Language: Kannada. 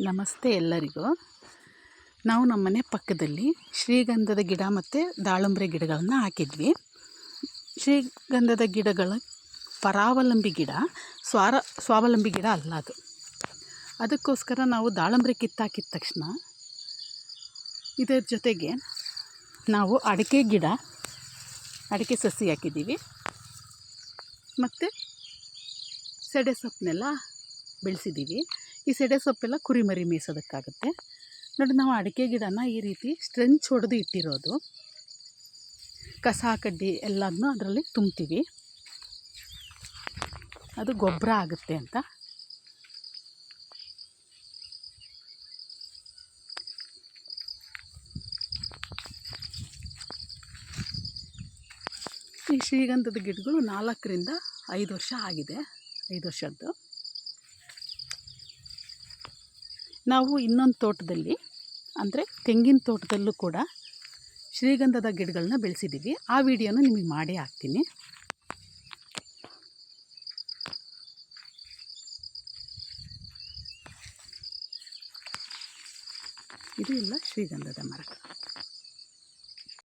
ನಮಸ್ತೆ ಎಲ್ಲರಿಗೂ. ನಾವು ನಮ್ಮನೆ ಪಕ್ಕದಲ್ಲಿ ಶ್ರೀಗಂಧದ ಗಿಡ ಮತ್ತು ದಾಳಿಂಬೆ ಗಿಡಗಳನ್ನು ಹಾಕಿದ್ವಿ. ಶ್ರೀಗಂಧದ ಗಿಡಗಳ ಪರಾವಲಂಬಿ ಗಿಡ, ಸ್ವಾರ, ಸ್ವಾವಲಂಬಿ ಗಿಡ ಅಲ್ಲ ಅದು. ಅದಕ್ಕೋಸ್ಕರ ನಾವು ದಾಳಂಬ್ರೆ ಕಿತ್ತಾಕಿದ ತಕ್ಷಣ ಇದರ ಜೊತೆಗೆ ನಾವು ಅಡಿಕೆ ಗಿಡ, ಅಡಿಕೆ ಸಸಿ ಹಾಕಿದ್ದೀವಿ. ಮತ್ತು ಸೆಡೆ ಸೊಪ್ಪನ್ನೆಲ್ಲ ಬೆಳೆಸಿದ್ದೀವಿ. ಈ ಸೆಡೆ ಸೊಪ್ಪೆಲ್ಲ ಕುರಿಮರಿ ಮೇಯಿಸೋದಕ್ಕಾಗುತ್ತೆ. ನೋಡಿ ನಾವು ಅಡಿಕೆ ಗಿಡನ ಈ ರೀತಿ ಸ್ಟ್ರೆಂಚ್ ಹೊಡೆದು ಇಟ್ಟಿರೋದು. ಕಸ ಕಡ್ಡಿ ಎಲ್ಲದನ್ನೂ ಅದರಲ್ಲಿ ತುಂಬ್ತೀವಿ. ಅದು ಗೊಬ್ಬರ ಆಗುತ್ತೆ ಅಂತ. ಈ ಶ್ರೀಗಂಧದ ಗಿಡಗಳು ನಾಲ್ಕರಿಂದ ಐದು ವರ್ಷ ಆಗಿದೆ. ಐದು ವರ್ಷದ್ದು. ನಾವು ಇನ್ನೊಂದು ತೋಟದಲ್ಲಿ, ಅಂದರೆ ತೆಂಗಿನ ತೋಟದಲ್ಲೂ ಕೂಡ ಶ್ರೀಗಂಧದ ಗಿಡಗಳನ್ನ ಬೆಳೆಸಿದ್ದೀವಿ ಆ ವಿಡಿಯೋನ ನಿಮಗೆ ಮಾಡೇ ಹಾಕ್ತೀನಿ. ಇದು ಇಲ್ಲ ಶ್ರೀಗಂಧದ ಮರ.